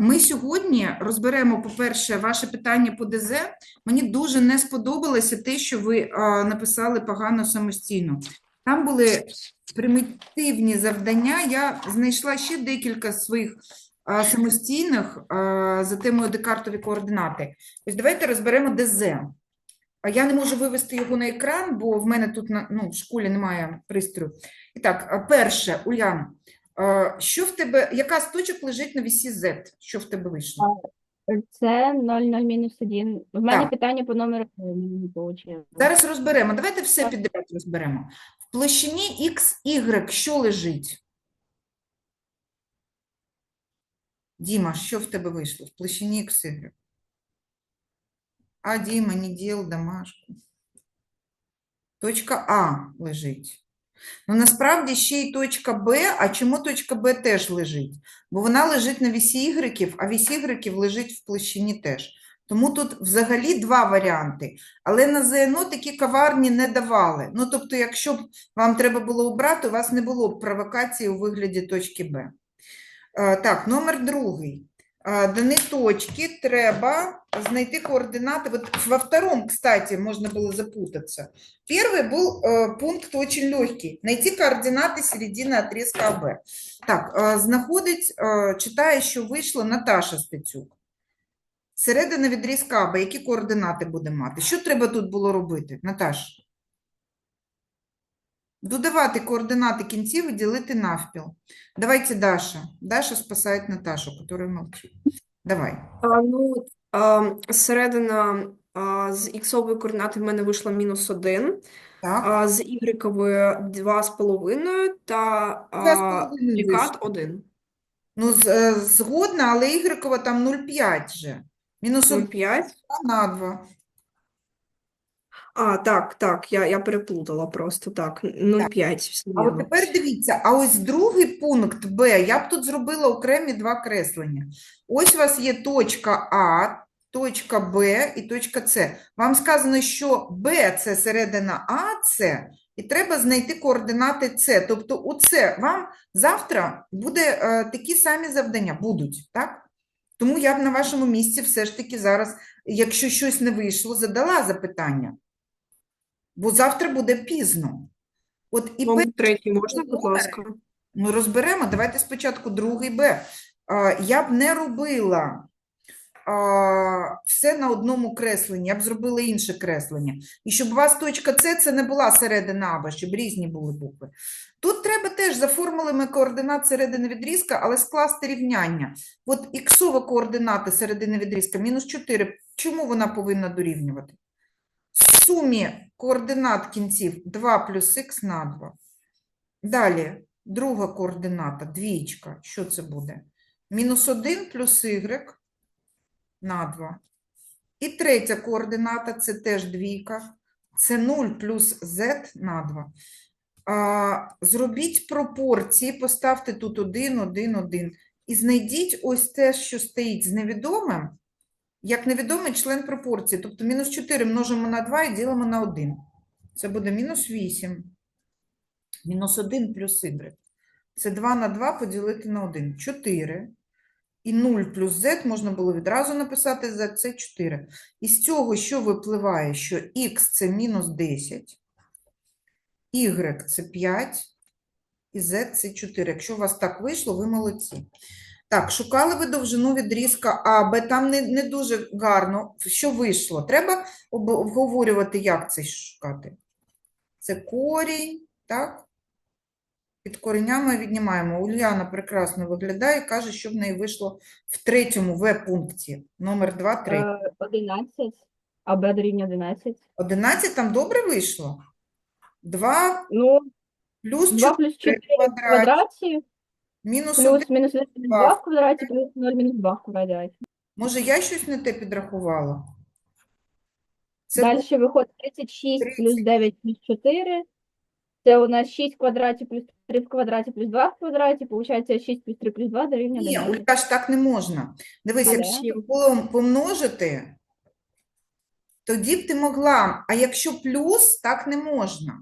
Ми сьогодні розберемо, по-перше, ваше питання по ДЗ. Мені дуже не сподобалося те, що ви написали погано самостійно. Там були примітивні завдання. Я знайшла ще декілька своїх самостійних за темою декартові координати. Ось давайте розберемо ДЗ. Я не можу вивести його на екран, бо в мене тут ну, в школі немає пристрою. І так, перше, Улян, що в тебе, яка з точок лежить на вісі Z? Що в тебе вийшло? Це 0, 0 мінус 1. В мене Так. питання по номеру не вийшло. Зараз розберемо. Давайте все Так. підряд розберемо. В площині XY що лежить? Діма, що в тебе вийшло? В площині XY. А, Діма, не діл домашку. Точка А лежить. Ну, насправді ще й точка Б, а чому точка Б теж лежить? Бо вона лежить на вісі ігреків, а вісь ігреків лежить в площині теж. Тому тут взагалі два варіанти. Але на ЗНО такі каварні не давали. Ну, тобто, якщо б вам треба було обрати, у вас не було б провокації у вигляді точки Б. Е, Так, номер другий. Е, Дані точки треба знайти координаты. Вот во втором, кстати, можно было запутаться. Первый был э, пункт очень легкий. Найти координаты середины отрезка АБ. Так, е, знаходить, е, читає, що вийшло Наташа Стецюк. Середина відрізка АБ. Які координати буде мати? Що треба тут було робити, Наташ? Додавати координати кінців і ділити навпіл. Давайте Даша. Даша спасає Наташу, которая молчит. Давай. А, ну, а, середина з іксової координати в мене вийшла мінус 1, Так. з ігрекової 2,5 та Два з а, половиною лікат вийшло. 1. Ну, з- е, згодна, але Y там 0,5 же. Мінус 1 0,5. на 2. А, так, так, я, я переплутала просто, так, 0,5, все А от тепер дивіться, а ось другий пункт Б, я б тут зробила окремі два креслення. Ось у вас є точка А, точка Б і точка С. Вам сказано, що Б – це середина А, С, і треба знайти координати С. Тобто у С вам завтра буде е, такі самі завдання, будуть, так? Тому я б на вашому місці все ж таки зараз, якщо щось не вийшло, задала запитання. Бо завтра буде пізно. От і перший третій можна, будь ласка? Ну, розберемо. Давайте спочатку другий Б. А, Я б не робила а, все на одному кресленні, я б зробила інше креслення. І щоб у вас точка С це не була середина АБ, щоб різні були букви. Тут треба теж за формулами координат середини відрізка, але скласти рівняння. От іксова координата середини відрізка мінус 4. Чому вона повинна дорівнювати? Сумі координат кінців 2 плюс х на 2. Далі, друга координата, двічка. Що це буде? Мінус 1 плюс y на 2. І третя координата, це теж двійка. Це 0 плюс z на 2. А, зробіть пропорції, поставте тут 1, 1, 1. І знайдіть ось те, що стоїть з невідомим, як невідомий член пропорції. Тобто мінус 4 множимо на 2 і ділимо на 1. Це буде мінус 8. Мінус 1 плюс y. Це 2 на 2 поділити на 1. 4. І 0 плюс z можна було відразу написати за це 4. І з цього що випливає? Що x це мінус 10, y це 5, і z це 4. Якщо у вас так вийшло, ви молодці. Так, шукали ви довжину відрізка А, Б, там не, не дуже гарно. Що вийшло? Треба обговорювати, як це шукати. Це корінь, так? Під коренями віднімаємо. Уляна прекрасно виглядає, каже, що в неї вийшло в третьому В-пункті. Номер 2, 3. Е, 11, а Б дорівнює 11. 11 там добре вийшло? 2 Ну, плюс 2 плюс 4 4 в квадраті, мінус 1. плюс мінус 1 плюс 2 в квадраті, плюс 0 мінус 2 в квадраті. Може, я щось не те підрахувала? Це Далі виходить 36 плюс 9 плюс 4. Це у нас 6 в квадраті плюс 3 в квадраті плюс 2 в квадраті. Получається 6 плюс 3 плюс 2 дорівнює Ні, 11. Улька ж так не можна. Дивись, Але? якщо було помножити, тоді б ти могла, а якщо плюс, так не можна.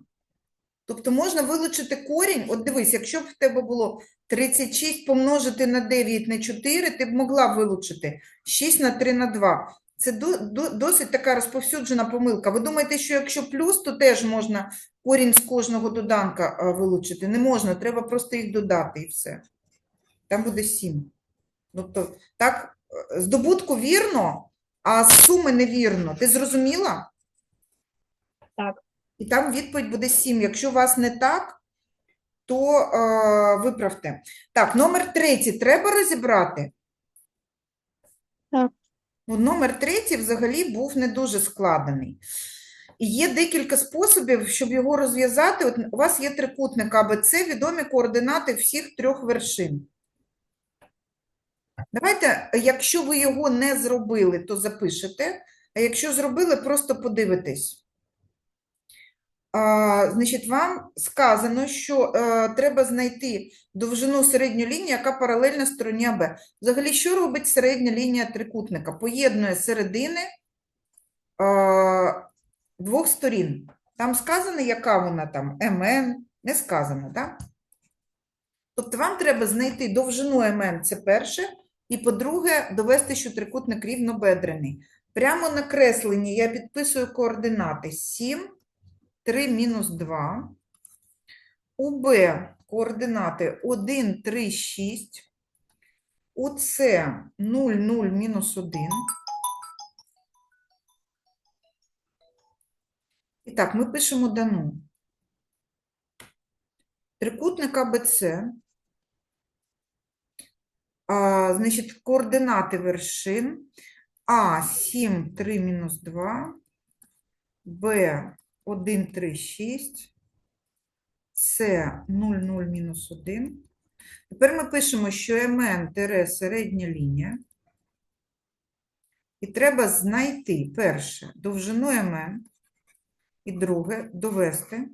Тобто можна вилучити корінь. От дивись, якщо б в тебе було 36 помножити на 9 на 4, ти б могла вилучити 6 на 3 на 2. Це до, до, досить така розповсюджена помилка. Ви думаєте, що якщо плюс, то теж можна корінь з кожного доданка вилучити? Не можна, треба просто їх додати і все. Там буде 7. Тобто, так, е, здобутку вірно, а з суми невірно. Ти зрозуміла? Так. І там відповідь буде 7. Якщо у вас не так, то е, виправте. Так, номер третій треба розібрати? Так. Ну, номер третій взагалі був не дуже складений. І є декілька способів, щоб його розв'язати. От у вас є трикутник АБЦ, відомі координати всіх трьох вершин. Давайте, якщо ви його не зробили, то запишете, а якщо зробили, просто подивитесь. А, значить, вам сказано, що е, треба знайти довжину середньої лінії, яка паралельна стороні АБ. Взагалі, що робить середня лінія трикутника? Поєднує середини е, двох сторін. Там сказано, яка вона там, МН, не сказано, так? Тобто вам треба знайти довжину МН, це перше, і по-друге, довести, що трикутник рівнобедрений. Прямо на кресленні я підписую координати 7, 3 мінус 2. У Б координати 1, 3, 6. У С 0, 0, мінус 1. І так, ми пишемо дану. Трикутник АБЦ. А, значить, координати вершин. А 7, 3, мінус 2. Б 1, 3, 6. С 0, 0, мінус 1. Тепер ми пишемо, що МН середня лінія. І треба знайти перше довжину МН. І друге довести,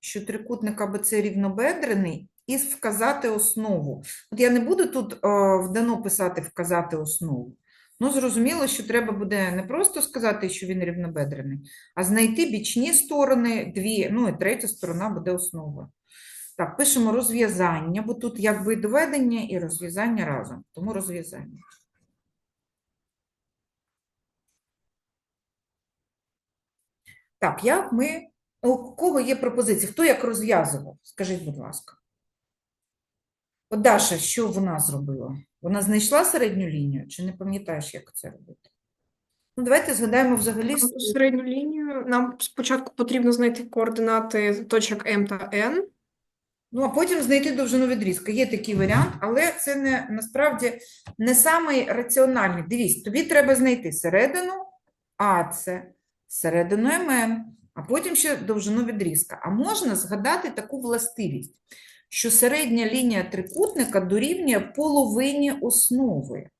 що трикутник АБЦ рівнобедрений, і вказати основу. От я не буду тут е, вдано писати вказати основу. Ну, зрозуміло, що треба буде не просто сказати, що він рівнобедрений, а знайти бічні сторони, дві, ну і третя сторона буде основою. Так, пишемо розв'язання, бо тут якби і доведення, і розв'язання разом. Тому розв'язання. Так, як ми. У кого є пропозиції? Хто як розв'язував? Скажіть, будь ласка. От Даша, що вона зробила? Вона знайшла середню лінію, чи не пам'ятаєш, як це робити? Ну, давайте згадаємо взагалі. Середню лінію нам спочатку потрібно знайти координати точок М та Н. Ну, а потім знайти довжину відрізка. Є такий варіант, але це не насправді не самий раціональний. Дивись, тобі треба знайти середину АЦ, середину МН, а потім ще довжину відрізка. А можна згадати таку властивість, що середня лінія трикутника дорівнює половині основи.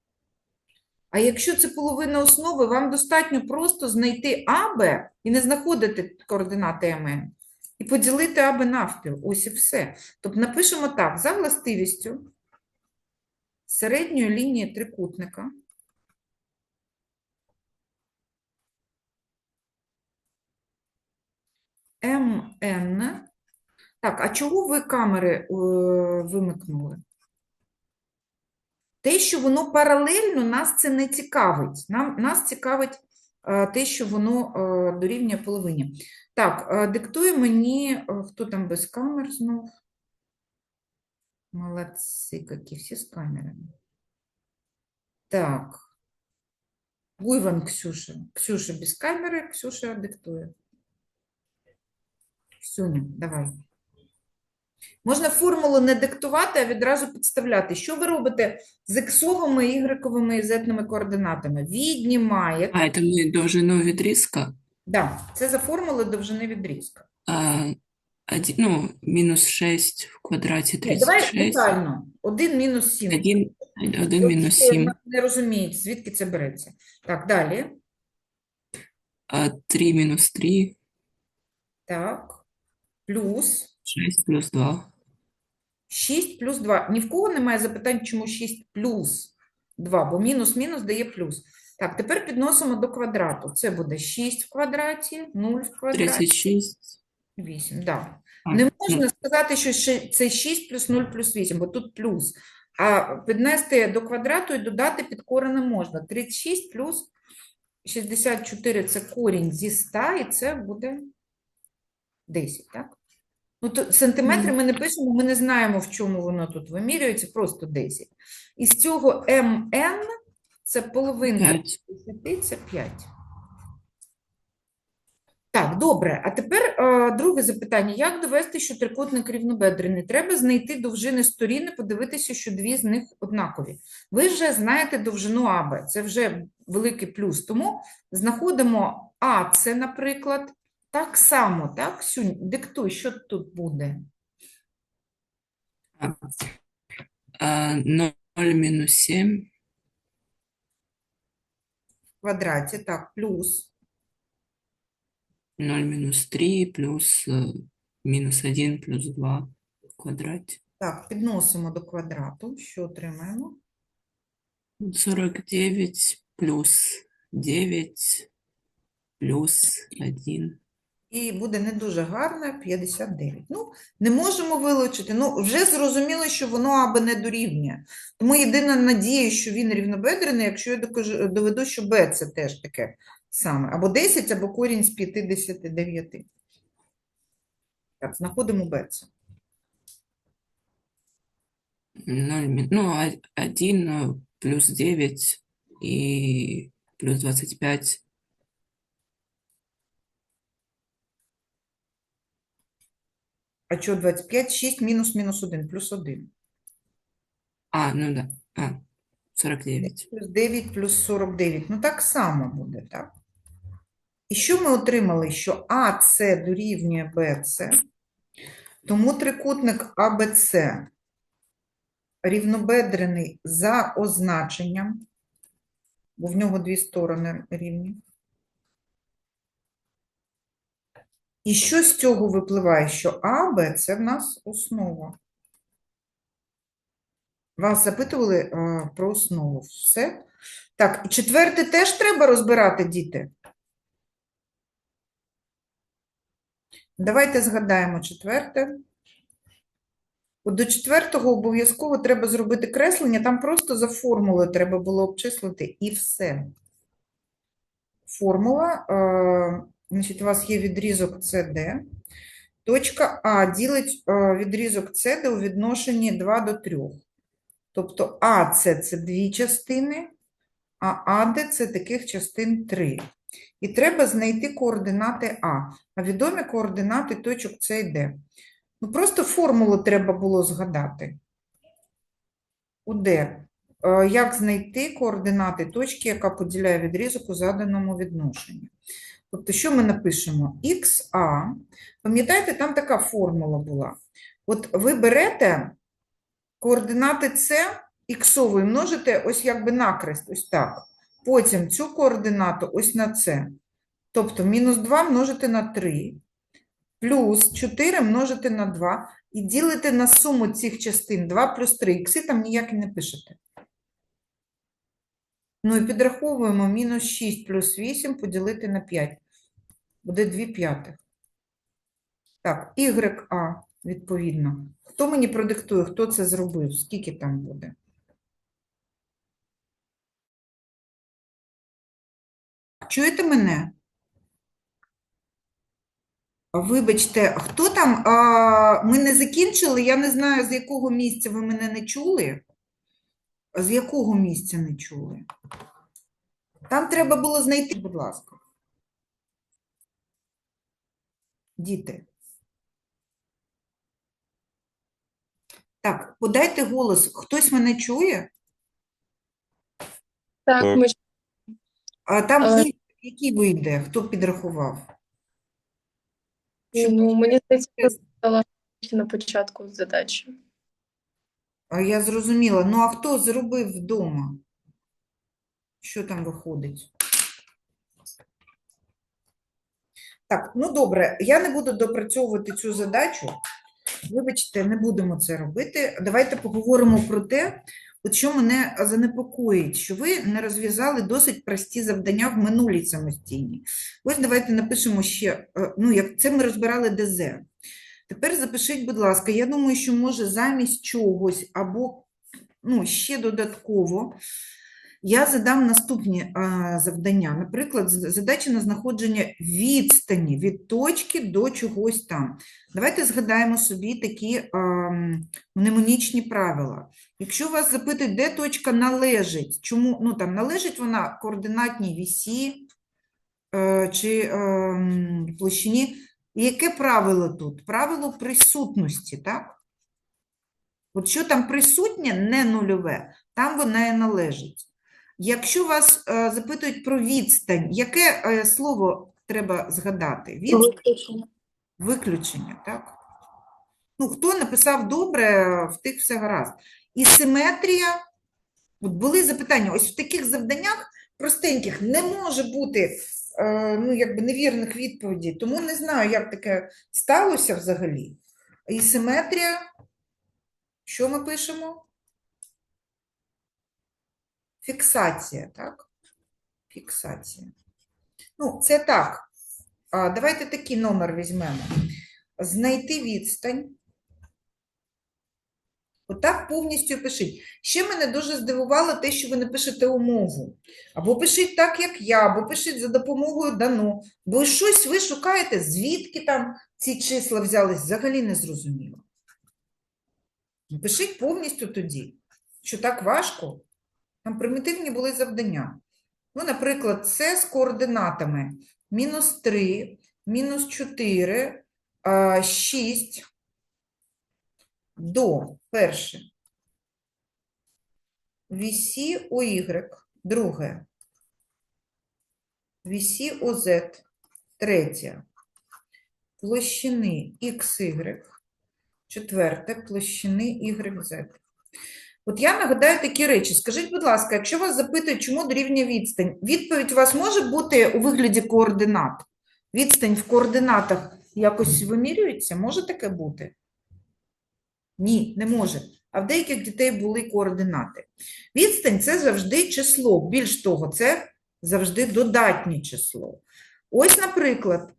А якщо це половина основи, вам достатньо просто знайти АБ і не знаходити координати МН. І поділити аби навпіл. Ось і все. Тобто напишемо так: за властивістю середньої лінії трикутника МН. Так, а чого ви камери е, вимикнули? Те, що воно паралельно, нас це не цікавить. Нам, нас цікавить е, те, що воно е, дорівнює половині. Так, е, диктує мені, е, хто там без камер знов? Молодці, які всі з камерами. Так. Гуйван Ксюша. Ксюша без камери, Ксюша диктує. Ксюня, давай. Можна формулу не диктувати, а відразу підставляти. Що ви робите з іксовими, ігрековими і зетними координатами? Віднімає. А, это мы довжину відрізка. Да, це за формулою довжини відрізка. А, один, ну, мінус 6 в квадраті Ні, Давай детально. 1 мінус 7. 1, 1 мінус 7. Не розуміють, звідки це береться. Так, далі. А 3 мінус 3. Так. Плюс 6 плюс 2. 6 плюс 2. Ні в кого немає запитань, чому 6 плюс 2, бо мінус-мінус дає плюс. Так, тепер підносимо до квадрату. Це буде 6 в квадраті, 0 в квадраті, 36. 8. Да. Не ну, можна сказати, що це 6 плюс 0 плюс 8, бо тут плюс. А піднести до квадрату і додати під коренем можна. 36 плюс 64 – це корінь зі 100, і це буде 10, так? Ну, то сантиметри ми не пишемо, ми не знаємо, в чому воно тут вимірюється, просто 10. І з цього МН – це половинка П'ять. 10 – це 5. Так, добре. А тепер е, друге запитання. Як довести, що трикутник рівнобедрений? Треба знайти довжини сторін і подивитися, що дві з них однакові. Ви вже знаєте довжину АБ, це вже великий плюс. Тому знаходимо АЦ, наприклад, так само, так? Сюнь, диктуй, що тут буде? А, 0 минус 7. В квадраті, так, плюс. 0 минус 3 плюс э, минус 1 плюс 2 в квадрате. Так, підносимо до квадрату. Що отримаємо? 49 плюс 9 плюс 1. І буде не дуже гарно 59. Ну, не можемо вилучити. Ну, вже зрозуміло, що воно або не дорівнює. Тому єдина надія, що він рівнобедрений, якщо я докажу, доведу, що b це теж таке саме. Або 10, або корінь з 59. Так, знаходимо b це. 0, ну, 1 плюс 9 и плюс 25. А що 25? 6 мінус мінус 1, плюс 1. А, ну да. А, 49. Плюс 9 плюс 49. Ну, так само буде, так? І що ми отримали? Що АС дорівнює БЦ, тому трикутник АБЦ рівнобедрений за означенням, бо в нього дві сторони рівні. І що з цього випливає? Що АБ – це в нас основа. Вас запитували е, про основу. Все? Так, і четверте теж треба розбирати, діти. Давайте згадаємо четверте. От до четвертого обов'язково треба зробити креслення, там просто за формулою треба було обчислити і все. Формула, е, значить, у вас є відрізок CD. Точка А ділить е, відрізок CD у відношенні 2 до 3. Тобто АЦ це дві частини, а АД це таких частин 3. І треба знайти координати А. А відомі координати точок С і Д. Ну, просто формулу треба було згадати. У Д. Е, Як знайти координати точки, яка поділяє відрізок у заданому відношенні? Тобто, що ми напишемо? XA. Пам'ятаєте, там така формула була. От ви берете координати С іксової множите ось якби накрест, ось так. Потім цю координату ось на С. Тобто мінус 2 множите на 3, плюс 4 множите на 2 і ділите на суму цих частин 2 плюс 3. Ікси там ніякі не пишете. Ну і підраховуємо мінус 6 плюс 8 поділити на 5. Буде 2 п'ятих. Так, YA, відповідно. Хто мені продиктує, хто це зробив? Скільки там буде? Чуєте мене? Вибачте, хто там? Ми не закінчили, я не знаю, з якого місця ви мене не чули. З якого місця не чули? Там треба було знайти, будь ласка. Діти. Так, подайте голос. Хтось мене чує? Так, ми А там Е. який вийде? Хто підрахував? Щоб ну, мені здається, я- на початку задачі. А я зрозуміла. Ну, а хто зробив вдома? Що там виходить? Так, ну добре, я не буду допрацьовувати цю задачу. Вибачте, не будемо це робити. Давайте поговоримо про те, от що мене занепокоїть, що ви не розв'язали досить прості завдання в минулій самостійній. Ось давайте напишемо ще, е, ну, як це ми розбирали ДЗ. Тепер запишіть, будь ласка, я думаю, що може замість чогось або ну, ще додатково я задам наступні завдання. Наприклад, задача на знаходження відстані від точки до чогось там. Давайте згадаємо собі такі мнемонічні правила. Якщо вас запитують, де точка належить, чому ну, там, належить вона координатній вісі е, чи е, площині, яке правило тут? Правило присутності, так? От що там присутнє, не нульове, там вона і належить. Якщо вас е, запитують про відстань, яке е, слово треба згадати? Відстань, виключення, так? Ну, хто написав добре, в тих все гаразд. І симетрія, от були запитання, ось в таких завданнях простеньких не може бути е, ну, якби невірних відповідей, тому не знаю, як таке сталося взагалі. І симетрія, що ми пишемо? Фіксація, так? Фіксація. Ну, це так. А, давайте такий номер візьмемо. Знайти відстань. Отак повністю пишіть. Ще мене дуже здивувало те, що ви не пишете умову. Або пишіть так, як я, або пишіть за допомогою дано. Бо щось ви шукаєте, звідки там ці числа взялись, взагалі не зрозуміло. Пишіть повністю тоді, що так важко. Там примітивні були завдання. Ну, наприклад, це з координатами мінус 3, мінус 4, а, 6 до перше. Вісі ОY, друге. Вісі ОЗ, третє. Площини XY, четверте, площини YZ. От я нагадаю такі речі. Скажіть, будь ласка, якщо вас запитують, чому дорівнює відстань, відповідь у вас може бути у вигляді координат? Відстань в координатах якось вимірюється? Може таке бути? Ні, не може. А в деяких дітей були координати. Відстань це завжди число. Більш того, це завжди додатнє число. Ось, наприклад,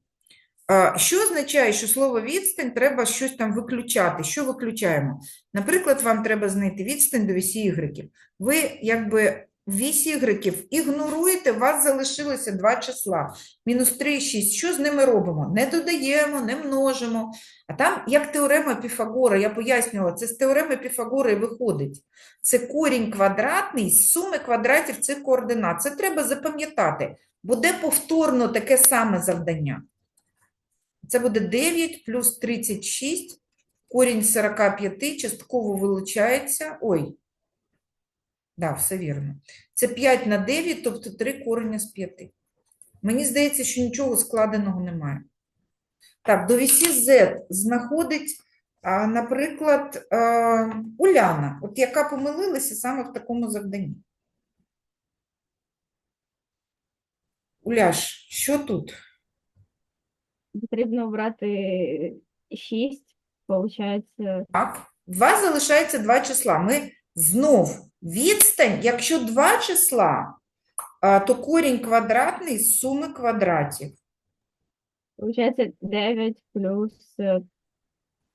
що означає, що слово відстань треба щось там виключати? Що виключаємо? Наприклад, вам треба знайти відстань до вісі ігреків. Ви якби вісі ігреків ігноруєте, у вас залишилося два числа. Мінус 3 і 6. Що з ними робимо? Не додаємо, не множимо. А там, як теорема Піфагора, я пояснювала, це з теореми Піфагора і виходить. Це корінь квадратний з суми квадратів цих координат. Це треба запам'ятати. Буде повторно таке саме завдання. Це буде 9 плюс 36, корінь 45 частково вилучається. Ой, да, все вірно. Це 5 на 9, тобто 3 корення з 5. Мені здається, що нічого складеного немає. Так, до вісі Z знаходить, наприклад, Уляна, от яка помилилася саме в такому завданні. Уляш, що тут? Потрібно обрати 6, виходить, Так, у вас залишається два числа. Ми знов відстань, якщо два числа, то корінь квадратний з суми квадратів. виходить 9 плюс е,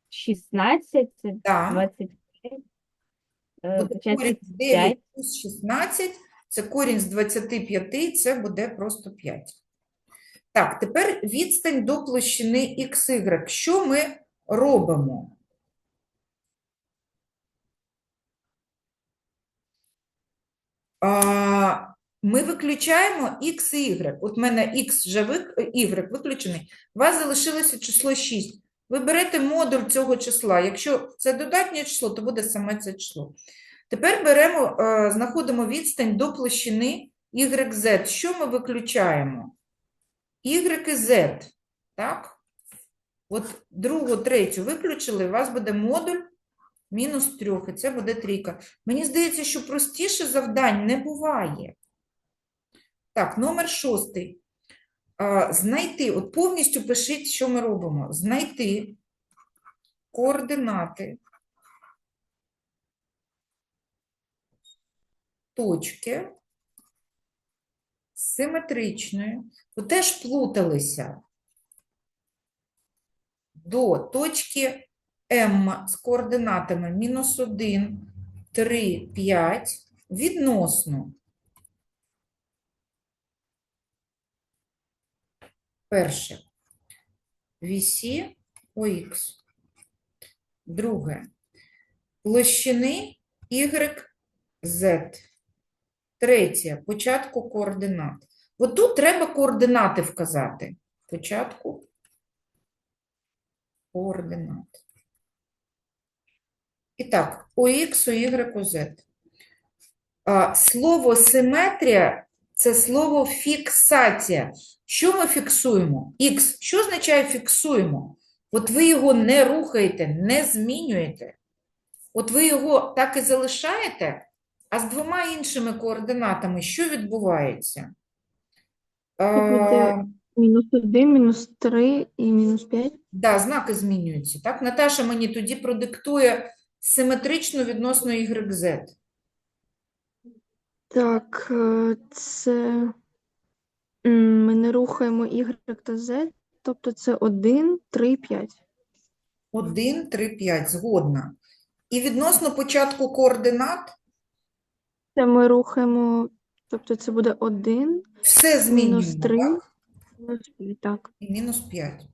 16, це Так, 25. Е, Получається корінь з 9 плюс 16, це корінь з 25, це буде просто 5. Так, тепер відстань до площини XY. Що ми робимо? Ми виключаємо x і y. От в мене x вже вик... y виключений. У вас залишилося число 6. Ви берете модуль цього числа. Якщо це додатнє число, то буде саме це число. Тепер беремо, е, знаходимо відстань до площини YZ. Що ми виключаємо? Y і Z. Так? От другу, третю виключили, у вас буде модуль мінус трьох, і це буде трійка. Мені здається, що простіше завдань не буває. Так, номер шостий. Знайти, от повністю пишіть, що ми робимо. Знайти координати точки симетричної, ви теж плуталися. До точки М з координатами мінус 1, 3, 5 відносно. Перше. Вісі ОХ. Друге. Площини Y, Z. Третє початку координат. От тут треба координати вказати. Початку координат. І так, ОХ, Y, Z. А, Слово симетрія це слово фіксація. Що ми фіксуємо? Х. Що означає фіксуємо? От ви його не рухаєте, не змінюєте. От ви його так і залишаєте, а з двома іншими координатами що відбувається? буде- Мінус 1, мінус 3 і мінус 5. Да, знаки змінюються. Так, Наташа мені тоді продиктує симетрично відносно YZ. Так, е, це м, ми не рухаємо Y та Z, тобто це 1, 3, 5. 1, 3, 5, згодна. І відносно початку координат Це ми рухаємо, тобто це буде 1, все змінюємо, мінус 3, так? мінус 5. Так. І мінус 5.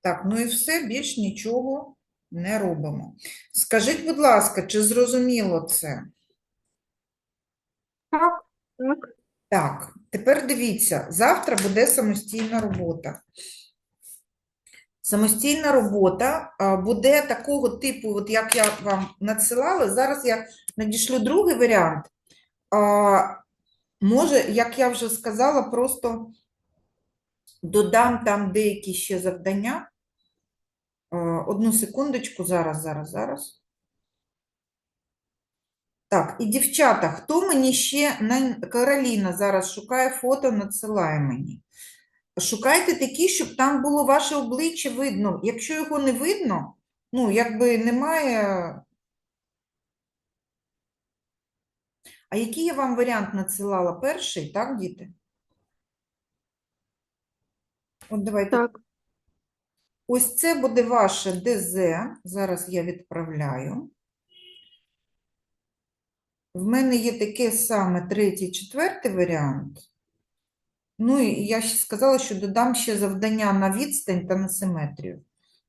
Так, ну і все, більш нічого не робимо. Скажіть, будь ласка, чи зрозуміло це? Так. Так, тепер дивіться, завтра буде самостійна робота. Самостійна робота а, буде такого типу, от як я вам надсилала. Зараз я надішлю другий варіант. А, Може, як я вже сказала, просто додам там деякі ще завдання. Одну секундочку, зараз, зараз, зараз. Так, і дівчата, хто мені ще на Кароліна зараз шукає фото, надсилає мені. Шукайте такі, щоб там було ваше обличчя видно. Якщо його не видно, ну, якби немає. А який я вам варіант надсилала? Перший, так, діти? От давайте. Так. Ось це буде ваше ДЗ. Зараз я відправляю. В мене є таке саме третій, четвертий варіант. Ну, і я ще сказала, що додам ще завдання на відстань та на симетрію.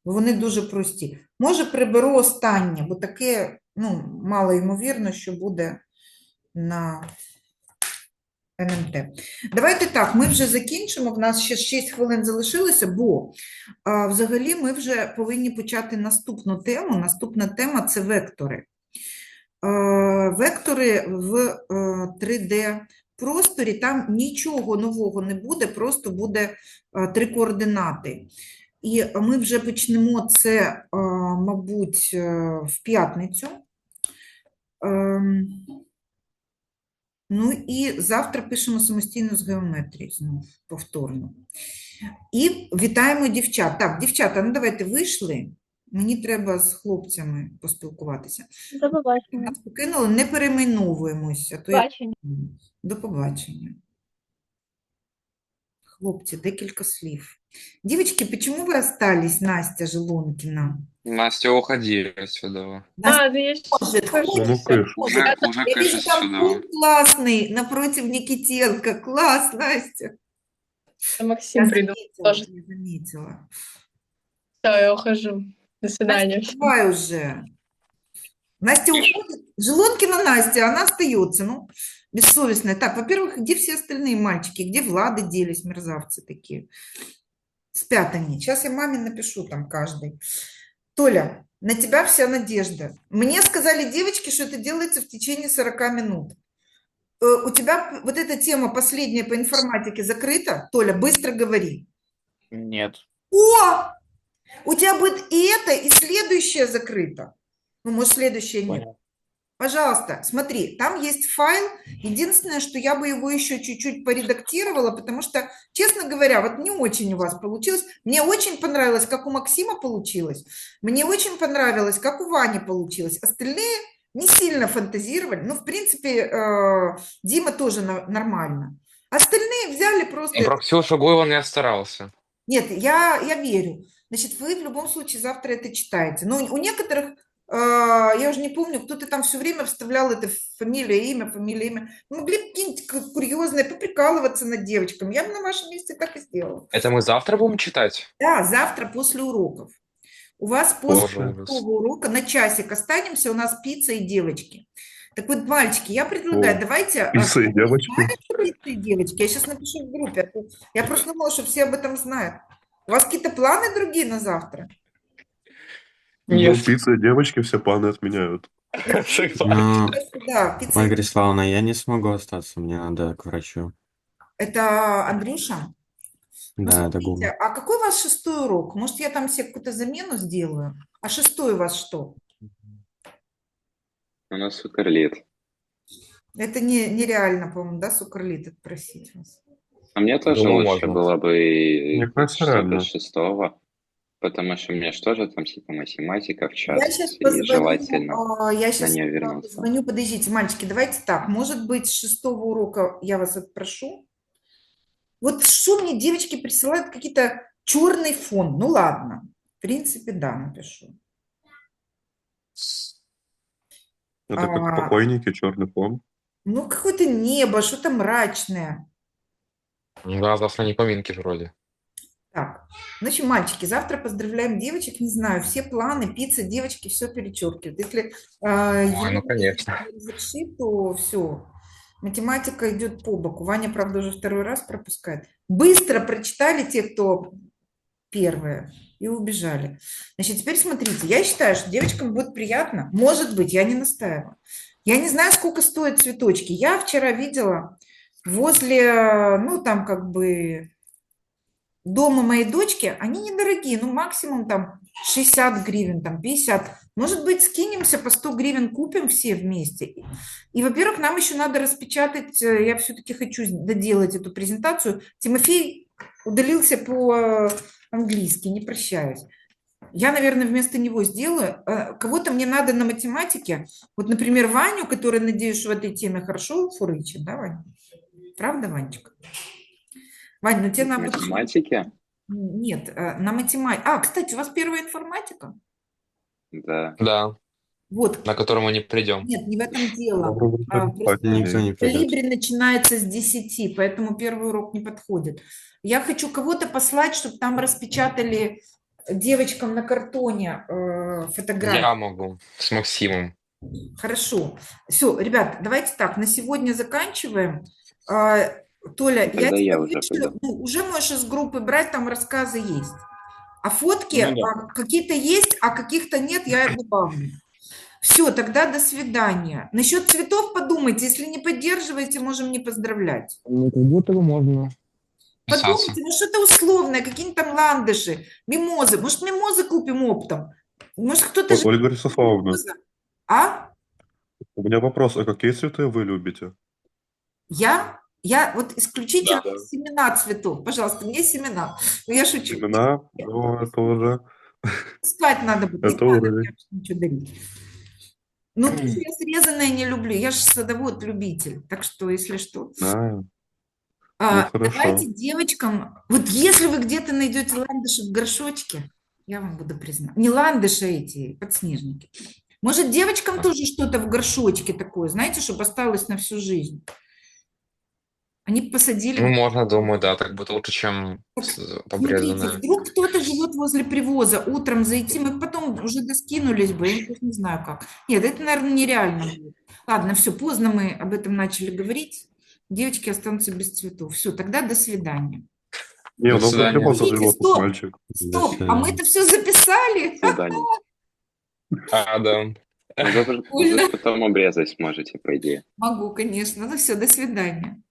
Бо вони дуже прості. Може, приберу останнє, бо таке, ну, мало ймовірно, що буде на НМТ. Давайте так, ми вже закінчимо. В нас ще 6 хвилин залишилося, бо а, взагалі ми вже повинні почати наступну тему. Наступна тема це вектори. Е, Вектори в е, 3D просторі, там нічого нового не буде, просто буде три координати. І ми вже почнемо це, мабуть, в п'ятницю. Ну і завтра пишемо самостійно з геометрії знову повторно. І вітаємо дівчат. Так, дівчата, ну давайте вийшли. Мені треба з хлопцями поспілкуватися. До побачення. Нас покинули, не перейменовуємося. То я... До побачення. Хлопці, декілька слів. Девочки, почему вы остались, Настя Желонкина? Настя уходи отсюда. Настя А, да я ж может, кажу, хочет, що- может. Уже, уже Я вижу, кажется там сюда. пункт классный, напротив Никитенко. Класс, Настя. Максим Я придумал заметила, тоже. я заметила. Все, я ухожу. До свидания. Настя, давай уже. Настя уходит. Желонкина Настя, она остается. Ну, бессовестная. Так, во-первых, где все остальные мальчики? Где Влады делись, мерзавцы такие? Спят они. Сейчас я маме напишу там каждый. Толя, на тебя вся надежда. Мне сказали девочки, что это делается в течение 40 минут. Э, У тебя вот эта тема последняя по информатике закрыта? Толя, быстро говори. Нет. О! У тебя будет и это, и следующее закрыто. Ну, может, следующее нет. Пожалуйста, смотри, там есть файл. Единственное, что я бы его еще чуть-чуть поредактировала, потому что, честно говоря, вот не очень у вас получилось. Мне очень понравилось, как у Максима получилось. Мне очень понравилось, как у Вани получилось. Остальные не сильно фантазировали. Ну, в принципе, э, Дима тоже нормально. Остальные взяли просто... Ну, Про Ксюшу Гуева я старался. Нет, я, я верю. Значит, вы в любом случае завтра это читаете. Но у некоторых, я уже не помню, кто-то там все время вставлял это фамилия, имя, фамилия, имя. Могли бы какие-нибудь ку- курьезные поприкалываться над девочками. Я бы на вашем месте так и сделала. Это мы завтра будем читать? Да, завтра после уроков. У вас после Боже, урока на часик останемся, у нас пицца и девочки. Так вот, мальчики, я предлагаю, О, давайте... а, пицца и девочки. пицца и девочки? Я сейчас напишу в группе. а Я просто думала, что все об этом знают. У вас какие-то планы другие на завтра? Ну, пицца девочки все планы отменяют. Ну, Да, пицца. Ольга Риславовна, я не смогу остаться, мне надо к врачу. Это Андрюша? Ну, Да, это смотрите, а какой у вас шестой урок? Может, я там себе какую-то замену сделаю? А шестой у вас что? У нас сукерлит. Это не, нереально, по-моему, да, сукрлит отпросить вас? А мне тоже Думаю, лучше можно. было бы Мне кажется, что-то реально. с шестого, потому что у меня же тоже там типа математика в час, Я сейчас и позвоню, желательно а, я на сейчас нее вернуться. позвоню, подождите, мальчики, давайте так, может быть, с шестого урока я вас отпрошу? Вот что мне девочки присылают какие-то черный фон, ну ладно, в принципе, да, напишу. Это как А. покойники, черный фон. Ну, какое-то небо, что-то мрачное. Да, завтра не поминки же вроде. Так, значит, мальчики, завтра поздравляем девочек, не знаю, все планы, пицца, девочки, все перечеркивают. Если э, Елена ну, конечно. не разрешит, то все, математика идет по боку. Ваня, правда, уже второй раз пропускает. Быстро прочитали те, кто первые, и убежали. Значит, теперь смотрите, я считаю, что девочкам будет приятно. Может быть, я не настаиваю. Я не знаю, сколько стоят цветочки. Я вчера видела возле, ну, там как бы дома моей дочки, они недорогие, ну, максимум там 60 гривен, там 50. Может быть, скинемся по 100 гривен, купим все вместе. И, во-первых, нам еще надо распечатать, э, я все-таки хочу доделать эту презентацию. Тимофей удалился по-английски, не прощаюсь. Я, наверное, вместо него сделаю. Э, Кого-то мне надо на математике. Вот, например, Ваню, который, надеюсь, в этой теме хорошо фурычит, да, Ваня? Правда, Ванечка? Вань, ну тебе В надо... математике? Нет, э, на математике. А, кстати, у вас первая информатика? Да. Да, Вот. на которую мы не придем. Нет, не в этом дело. А. Калибри начинается с 10, поэтому первый урок не подходит. Я хочу кого-то послать, чтобы там распечатали девочкам на картоне э, фотографии. Я могу с Максимом. Хорошо. Все, ребят, давайте так, на сегодня заканчиваем. Толя, я Тогда тебе я уже вышлю, ну, уже можешь из группы брать, там рассказы есть. А фотки Ну да. а, какие-то есть, а каких-то нет, я добавлю. Все, тогда до свидания. Насчет цветов подумайте, если не поддерживаете, можем не поздравлять. Ну, как будто бы можно. Подумайте, ну что-то условное, какие-нибудь там ландыши, мимозы. Может, мимозы купим оптом? Может, кто-то же... Ольга Ростиславовна, мимоза. А? у меня вопрос, а какие цветы вы любите? Я? Я вот исключительно Да, да. семена цветов. Пожалуйста, мне семена. Ну, я шучу. Семена? Ну, это уже... Спать надо будет. Это надо уровень. ничего дарить. Ну, есть я срезанное не люблю. Я же садовод-любитель. Так что, если что. А, А, хорошо. давайте девочкам... Вот если вы где-то найдете ландыши в горшочке, я вам буду признать. Не ландыши а эти, подснежники. Может, девочкам тоже что-то в горшочке такое, знаете, чтобы осталось на всю жизнь? Они посадили... Ну, можно, думаю, да, так будет лучше, чем с- Смотрите, обрезанная. вдруг кто-то живет возле привоза, утром зайти, мы потом уже доскинулись бы, я не знаю как. Нет, это, наверное, нереально будет. Ладно, все, поздно мы об этом начали говорить. Девочки останутся без цветов. Все, тогда до свидания. Не, До у нас свидания. Подождите, живет стоп. мальчик. Стоп, а свидания. мы это все записали? До свидания. А, да. Ну, Вы потом обрезать сможете, по идее. Могу, конечно. Ну все, до свидания.